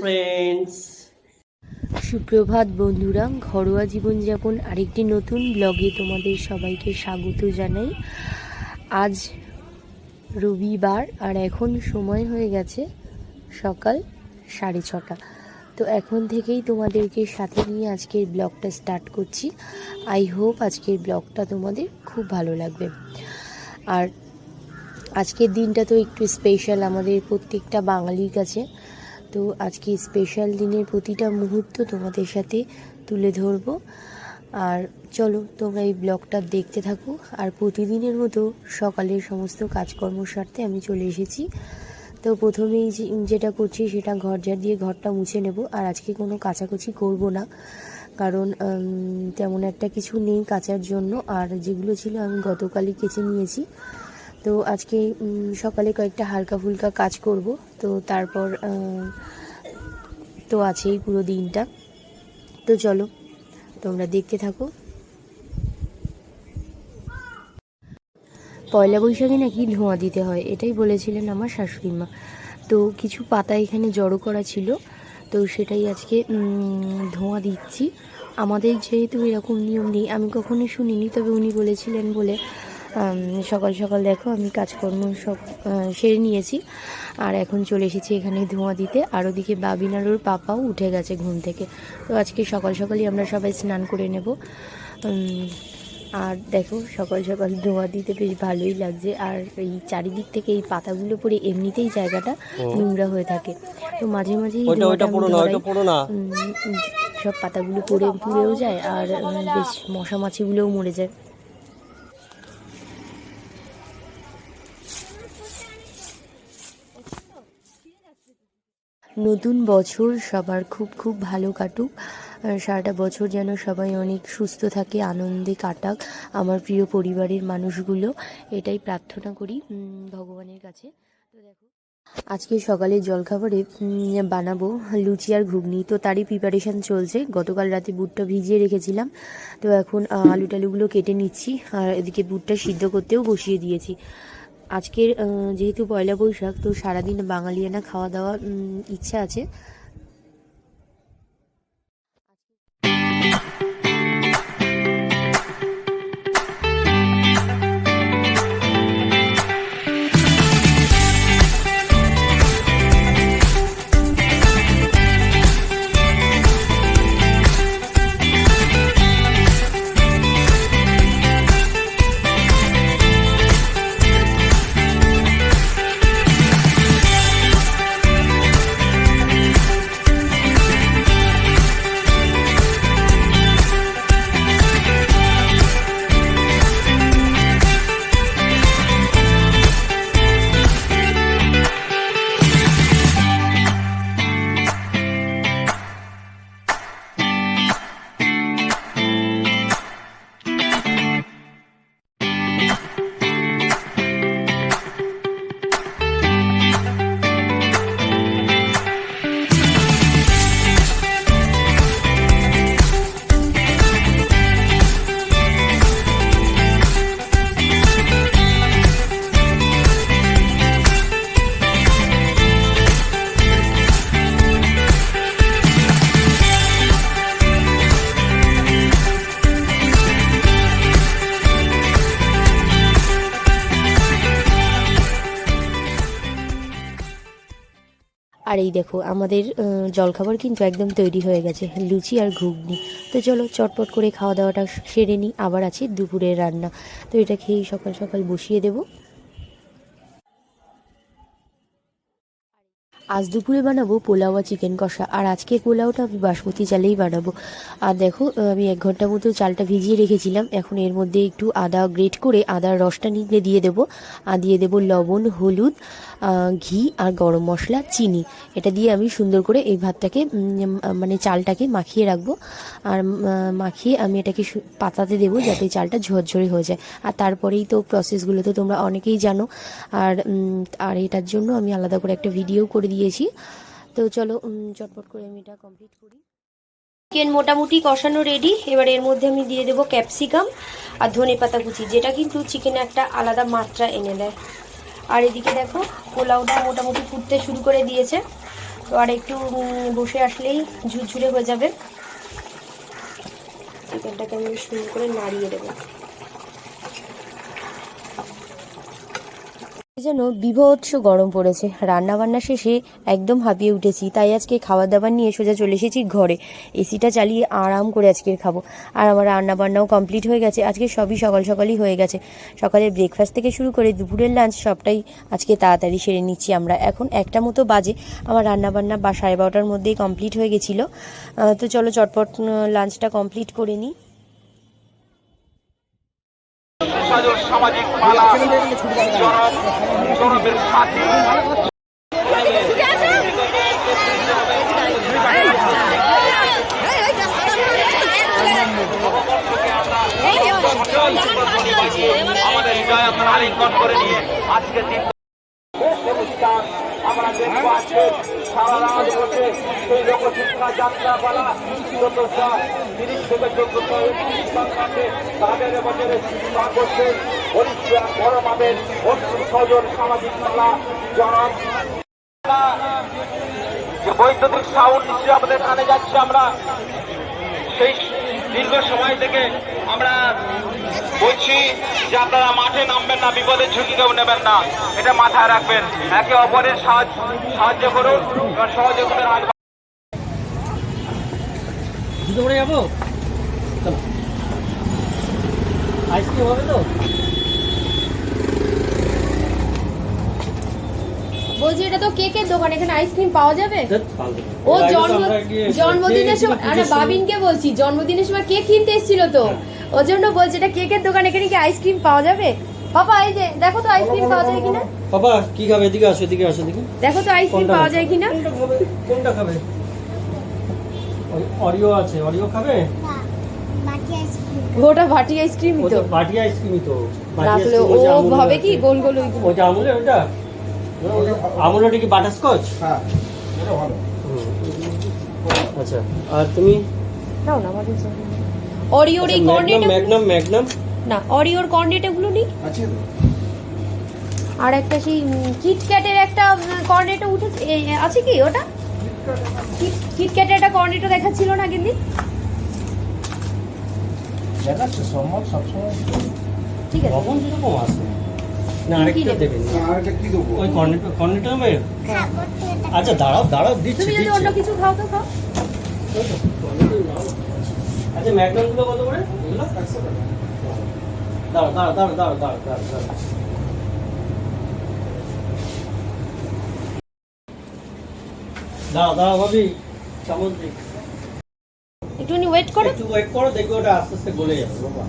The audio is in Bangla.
ফ্রেন্ডস সুপ্রভাত বন্ধুরা ঘরোয়া জীবনযাপন আরেকটি নতুন ব্লগে তোমাদের সবাইকে স্বাগত জানাই। আজ রবিবার আর এখন সময় হয়ে গেছে সকাল সাড়ে ছটা। তো এখন থেকেই তোমাদেরকে সাথে নিয়ে আজকের ব্লগটা স্টার্ট করছি। আই হোপ আজকের ব্লগটা তোমাদের খুব ভালো লাগবে। আর আজকের দিনটা তো একটু স্পেশাল আমাদের প্রত্যেকটা বাঙালির কাছে। তো আজকে স্পেশাল দিনের প্রতিটা মুহূর্ত তোমাদের সাথে তুলে ধরবো। আর চলো, তোমরা এই ব্লগটা দেখতে থাকো। আর প্রতিদিনের মতো সকালের সমস্ত কাজকর্ম সারতে আমি চলে এসেছি। তো প্রথমেই যেটা করছি সেটা ঘর ঝাড় দিয়ে ঘরটা মুছে নেব। আর আজকে কোনো কাচাকুচি করব না। কারণ তেমন একটা কিছু নেই কাচার জন্য। আর যেগুলো ছিল আমি গতকালই কেচে নিয়েছি। তো আজকে সকালে কয়েকটা হালকা ফুলকা কাজ করব। তো তারপর তো আছেই পুরো দিনটা। তো চলো, তোমরা দেখতে থাকো। পয়লা বৈশাখে নাকি ধোঁয়া দিতে হয়, এটাই বলেছিলেন আমার শাশুড়ি মা। তো কিছু পাতা এখানে জড়ো করা ছিল, তো সেটাই আজকে ধোঁয়া দিচ্ছি। আমাদের যেহেতু এরকম নিয়ম নেই, আমি কখনো শুনিনি, তবে উনি বলেছিলেন বলে সকাল সকাল দেখো আমি কাজকর্ম সব সেরে নিয়েছি। আর এখন চলে এসেছি এখানে ধোঁয়া দিতে। আর ওদিকে বাবিন আর পাপাও উঠে গেছে ঘুম থেকে। তো আজকে সকাল সকালই আমরা সবাই স্নান করে নেব। আর দেখো সকাল সকাল ধোঁয়া দিতে বেশ ভালোই লাগছে। আর এই চারিদিক থেকে এই পাতাগুলো পরে এমনিতেই জায়গাটা নোংরা হয়ে থাকে। তো মাঝে মাঝে এই ওইটা ধোঁয়াটা ওইটা আমি পড়ো না ধরাই। ওইটা পড়ো না। উম, উম, সব পাতাগুলো পড়ে পুড়েও যায়। আর বেশ মশা মাছিগুলোও মরে যায়। নতুন বছর সবার খুব খুব ভালো কাটুক। আর সারাটা বছর যেন সবাই অনেক সুস্থ থাকে, আনন্দে কাটাক। আমার প্রিয় পরিবারের মানুষগুলো, এটাই প্রার্থনা করি ভগবানের কাছে। আজকে সকালে জলখাবারে বানাবো লুচি আর ঘুগনি। তো তারই প্রিপারেশন চলছে। গতকাল রাতে বুটটা ভিজিয়ে রেখেছিলাম। তো এখন আলু টালুগুলো কেটে নিচ্ছি। আর এদিকে বুটটা সিদ্ধ করতেও বসিয়ে দিয়েছি। আজকের যেহেতু পয়লা বৈশাখ তো সারাদিন বাঙালিয়ানা খাওয়া দাওয়ার ইচ্ছা আছে। আর এই দেখো, আমাদের জলখাবার কিন্তু একদম তৈরি হয়ে গেছে, লুচি আর ঘুগনি। তো চলো, চটপট করে খাওয়া দাওয়াটা সেরে নিই, আবার আছে দুপুরের রান্না। তো এটা খেয়েই সকাল সকাল বসিয়ে দেবো। আজ দুপুরে বানাবো পোলাও আর চিকেন কষা। আর আজকে পোলাওটা আমি বাসমতি চালেই বানাবো। আর দেখো আমি এক ঘণ্টা মতো চালটা ভিজিয়ে রেখেছিলাম। এখন এর মধ্যে একটু আদা গ্রেট করে আদার রসটা নিয়ে দিয়ে দেবো। আর দিয়ে দেবো লবণ, হলুদ ঘি আর গরম মশলা, চিনি। এটা দিয়ে আমি সুন্দর করে এই ভাতটাকে মানে চালটাকে মাখিয়ে রাখব। আর মাখিয়ে আমি এটাকে পাতাতে দেবো যাতে চালটা ঝরঝরে হয়ে যায়। আর তারপরেই তো প্রসেসগুলো তো তোমরা অনেকেই জানো। আর আর এটার জন্য আমি আলাদা করে একটা ভিডিও করে দিয়েছি। তো চলো চটপট করে আমি এটা কমপ্লিট করি। চিকেন মোটামুটি কষানো রেডি এবার এর মধ্যে আমি দিয়ে দেবো ক্যাপসিকাম আর ধনে পাতা কুচি, যেটা কিন্তু চিকেনে একটা আলাদা মাত্রা এনে দেয়। আর এদিকে দেখো, পোলাওটা মোটামুটি ফুটতে শুরু করে দিয়েছে। তো আর একটু বসে আসলেই ঝুরঝুরে হয়ে যাবে। চিকেনটাকে আমি সুন্দর করে নাড়িয়ে দেবো। যেন বিভৎস গরম পড়েছে। রান্না বান্না শেষে একদম হাঁপিয়ে উঠেছি। তাই আজকে খাবার দাবার নিয়ে সোজা চলে এসেছি ঘরে। এসিটা চালিয়ে আরাম করে আজকের খাব। আর আমার রান্না বান্নাও কমপ্লিট হয়ে গেছে। আজকে সবই সকাল সকালই হয়ে গেছে। সকালের ব্রেকফাস্ট থেকে শুরু করে দুপুরের লাঞ্চ সবটাই আজকে তাড়াতাড়ি সেরে নিচ্ছি আমরা। এখন একটা মতো বাজে। আমার রান্না বান্না বা সাড়ে বারোটার মধ্যেই কমপ্লিট হয়ে গেছিল। তো চলো চটপট লাঞ্চটা কমপ্লিট করে নিই। সাজর সামাজিক মালা, জনক, জনকের সাথী। আমাদের হৃদয় আপনারা আলিঙ্গন করে নিয়ে আজকে দিন আমরা দেখব আজকে সারা বসে সেই লোকশিক্ষা যাত্রা বলা তিরিশ থেকে চোদ্দ তাদের বছরে শিক্ষা করছে হরিশ্রা বড় মাদের অর্জুন সজন সামাজিক মেলা জনক যে বৈদ্যুতিক সাউন্ড নিশ্চয়ই আমাদের কানে যাচ্ছে আমরা। সেই দীর্ঘ সময় থেকে আমরা বলছি যে আপনারা মাঠে নামবেন না, বিপদের ঝুঁকি কেউ নেবেন না। এটা মাথায় রাখবেন। একে অপরের সাহায্য সাহায্য করুন, এবং সহযোগিতার হাত যাব? আইসক্রিম হবে তো? বলছি এটা তো কেকের দোকান এখানে আইসক্রিম পাওয়া যাবে? ও জন্ম জন্মদিনের সময় আরে বাবিনকে বলছি জন্মদিনের সময় কেক কিনতে এসেছিল তো। ওর জন্য বলছি এটা কেকের দোকান এখানে কি আইসক্রিম পাওয়া যাবে? পাপা এই যে দেখো তো আইসক্রিম পাওয়া যায় কিনা? বাবা কি খাবে? এদিকে আসো এদিকে আসো এদিকে। দেখো তো আইসক্রিম পাওয়া যায় কিনা? কোনটা খাবে? কোনটা খাবে? অরিও আছে অরিও খাবে? গোটা ভাটি আইসক্রিম তো ভাটি আইসক্রিমই তো। তাহলে ও ভাবে কি গোল গোল ওই ওটা আমুল ওটা কি হ্যাঁ। ভালো। আচ্ছা আর তুমি? না আমাদের জন্য আচ্ছা, এই কর্নেট ম্যাগনাম ম্যাগনাম না নেই আছে আর একটা সেই কিটক্যাটের একটা কর্নেটও উঠেছে আছে কি ওটা? কিটক্যাটের একটা কর্নেটও দেখাচ্ছিল না কিন্তু দেখাচ্ছে সম্ভব সবসময়। ঠিক আছে। লবণ কীরকম আছে। না আরেকটা? দেবেন। আরেকটা কি দেবো? ওই কর্নেট কর্নেট হবে আচ্ছা দাঁড়াও দাঁড়াও দিচ্ছি তুমি যদি অন্য কিছু খাও তো খাও। আচ্ছা ম্যাগনামগুলো কত করে? এগুলো দাঁড়াও দাঁড়াও দাঁড়াও দাঁড়াও দাঁড়াও দাঁড়াও দাঁড়াও। দাঁড়াও দাঁড়াও ভাবি চামচ দিই একটুখানি ওয়েট করো। একটু ওয়েট করো দেখবে ওটা আস্তে আস্তে গলে যাবে বাবা